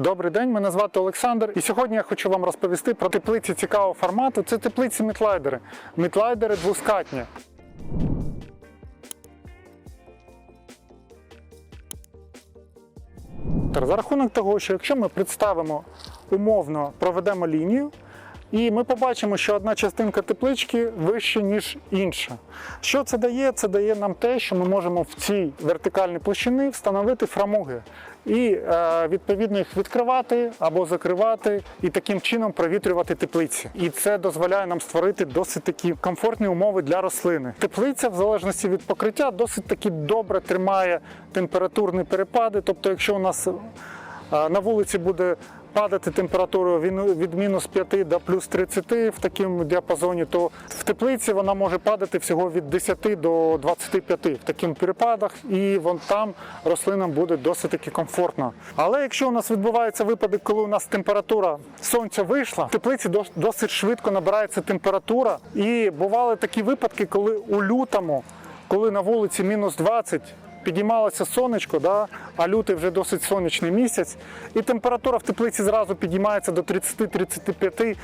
Добрий день, мене звати Олександр. І сьогодні я хочу вам розповісти про теплиці цікавого формату. Це теплиці мітлайдери. Мітлайдери двускатні. За рахунок того, що якщо ми представимо умовно, проведемо лінію, і ми побачимо, що одна частинка теплички вища, ніж інша. Що це дає? Це дає нам те, що ми можемо в цій вертикальній площині встановити фрамуги і е, відповідно їх відкривати або закривати, і таким чином провітрювати теплиці. І це дозволяє нам створити досить такі комфортні умови для рослини. Теплиця, в залежності від покриття, досить таки добре тримає температурні перепади. Тобто, якщо у нас е, на вулиці буде падати температура від мінус 5 до плюс 30 в такому діапазоні, то в теплиці вона може падати всього від 10 до 25 в таких перепадах, і вон там рослинам буде досить таки комфортно. Але якщо у нас відбувається випадок, коли у нас температура сонця вийшла, в теплиці досить швидко набирається температура. І бували такі випадки, коли у лютому, коли на вулиці мінус 20, підіймалося сонечко, да, а лютий вже досить сонячний місяць, і температура в теплиці зразу підіймається до 30-35.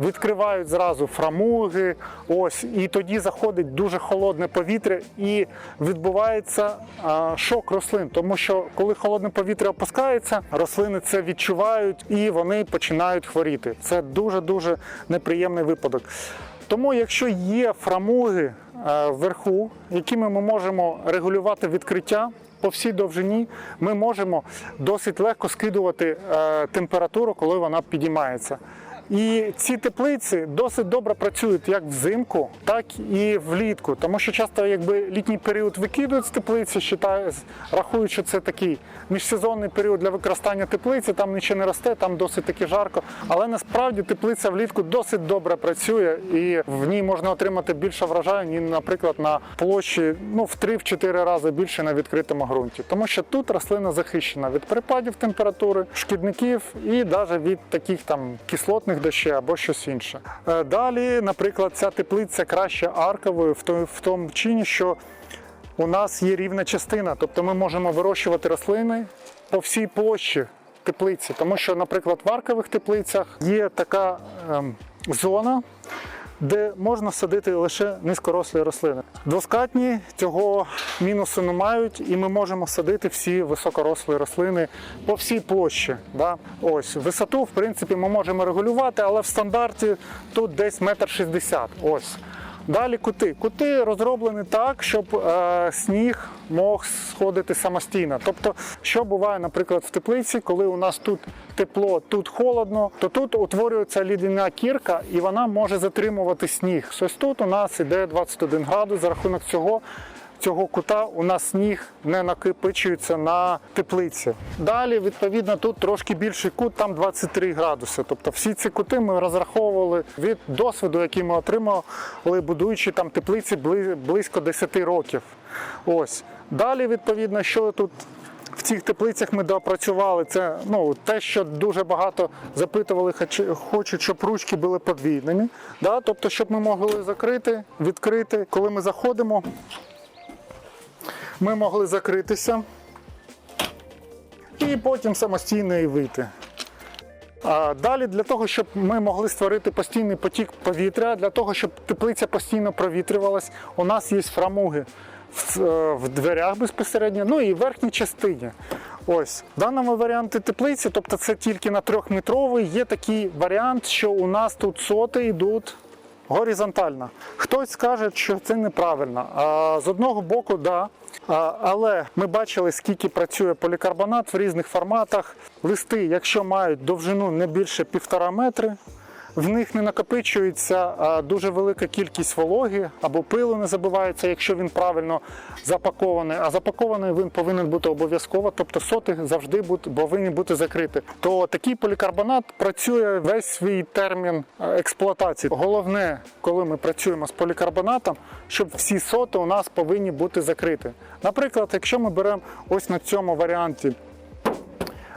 Відкривають зразу фрамуги, ось і тоді заходить дуже холодне повітря, і відбувається а, шок рослин. Тому що коли холодне повітря опускається, рослини це відчувають і вони починають хворіти. Це дуже дуже неприємний випадок. Тому, якщо є фрамуги вверху, якими ми можемо регулювати відкриття по всій довжині, ми можемо досить легко скидувати е, температуру, коли вона підіймається. І ці теплиці досить добре працюють як взимку, так і влітку, тому що часто, якби літній період викидують з теплиці, рахують, що це такий міжсезонний період для використання теплиці, там нічого не росте, там досить таки жарко. Але насправді теплиця влітку досить добре працює, і в ній можна отримати більше врожаю, ніж, наприклад, на площі ну, в 3-4 рази більше на відкритому ґрунті. Тому що тут рослина захищена від перепадів температури, шкідників і навіть від таких там кислотних дощів або щось інше. Е, Далі, наприклад, ця теплиця краще арковою в тому чині, що у нас є рівна частина, тобто ми можемо вирощувати рослини по всій площі теплиці. Тому що, наприклад, в аркових теплицях є така ем, зона, де можна садити лише низькорослі рослини. Двоскатні цього мінусу не мають, і ми можемо садити всі високорослі рослини по всій площі. Да? Ось висоту, в принципі, ми можемо регулювати, але в стандарті тут десь метр шістдесят. Ось. Далі кути. Кути розроблені так, щоб е, сніг мог сходити самостійно. Тобто, що буває, наприклад, в теплиці, коли у нас тут тепло, тут холодно, то тут утворюється лідяна кірка і вона може затримувати сніг. Ось тут у нас іде 21 градус за рахунок цього. Цього кута у нас сніг не накопичується на теплиці. Далі, відповідно, тут трошки більший кут, там 23 градуси. Тобто всі ці кути ми розраховували від досвіду, який ми отримали, будуючи там теплиці близько 10 років. Ось. Далі, відповідно, що тут в цих теплицях ми доопрацювали, це ну, те, що дуже багато запитували, хочуть, щоб ручки були подвійними. Да? Тобто, щоб ми могли закрити, відкрити, коли ми заходимо ми могли закритися і потім самостійно і вийти. Далі для того, щоб ми могли створити постійний потік повітря, для того, щоб теплиця постійно провітрювалась, у нас є фрамуги в, е, в дверях безпосередньо, ну і в верхній частині. Ось в даному варіанті теплиці, тобто це тільки на трьохметровий, є такий варіант, що у нас тут соти йдуть горизонтально. Хтось скаже, що це неправильно. А, з одного боку, да. Але ми бачили, скільки працює полікарбонат в різних форматах. Листи, якщо мають довжину не більше півтора метри, в них не накопичується дуже велика кількість вологи або пилу не забивається, якщо він правильно запакований. А запакований він повинен бути обов'язково, тобто соти завжди повинні бути закриті. То такий полікарбонат працює весь свій термін е, експлуатації. Головне, коли ми працюємо з полікарбонатом, щоб всі соти у нас повинні бути закриті. Наприклад, якщо ми беремо ось на цьому варіанті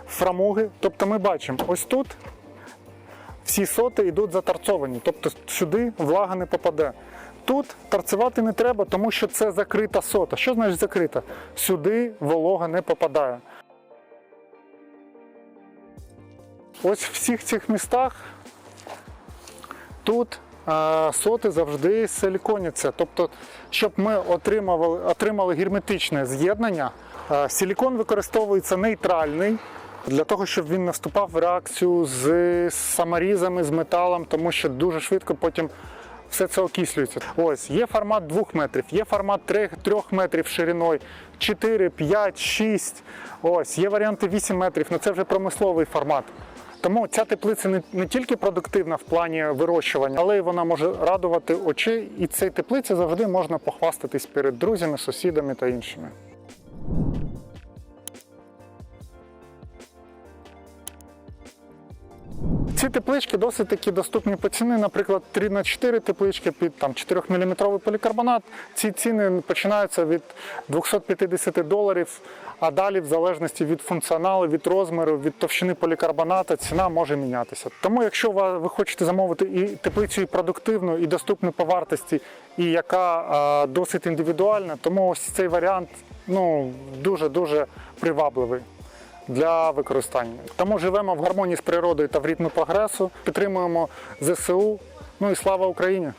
фрамуги, тобто ми бачимо ось тут всі соти йдуть заторцовані, тобто сюди влага не попаде. Тут торцевати не треба, тому що це закрита сота. Що значить закрита? Сюди волога не попадає. ось в всіх цих містах тут е, соти завжди силіконяться. Тобто, щоб ми отримали, отримали герметичне з'єднання, е, силікон використовується нейтральний. Для того, щоб він не вступав в реакцію з саморізами, з металом, тому що дуже швидко потім все це окислюється. Ось є формат 2 метрів, є формат 3, 3 метрів шириною, 4, 5, 6. Ось є варіанти 8 метрів, але це вже промисловий формат. Тому ця теплиця не, не тільки продуктивна в плані вирощування, але й вона може радувати очей. І цій теплиці завжди можна похвастатись перед друзями, сусідами та іншими. Ці теплички досить такі доступні по ціні. Наприклад, 3 на 4 теплички під там 4-мм полікарбонат. Ці ціни починаються від 250 доларів, а далі, в залежності від функціоналу, від розміру, від товщини полікарбоната, ціна може мінятися. Тому, якщо ви хочете замовити і теплицю і продуктивну, і доступну по вартості, і яка а, досить індивідуальна, тому ось цей варіант ну, дуже-дуже привабливий для використання. Тому живемо в гармонії з природою та в ритмі прогресу, підтримуємо ЗСУ. Ну і слава Україні!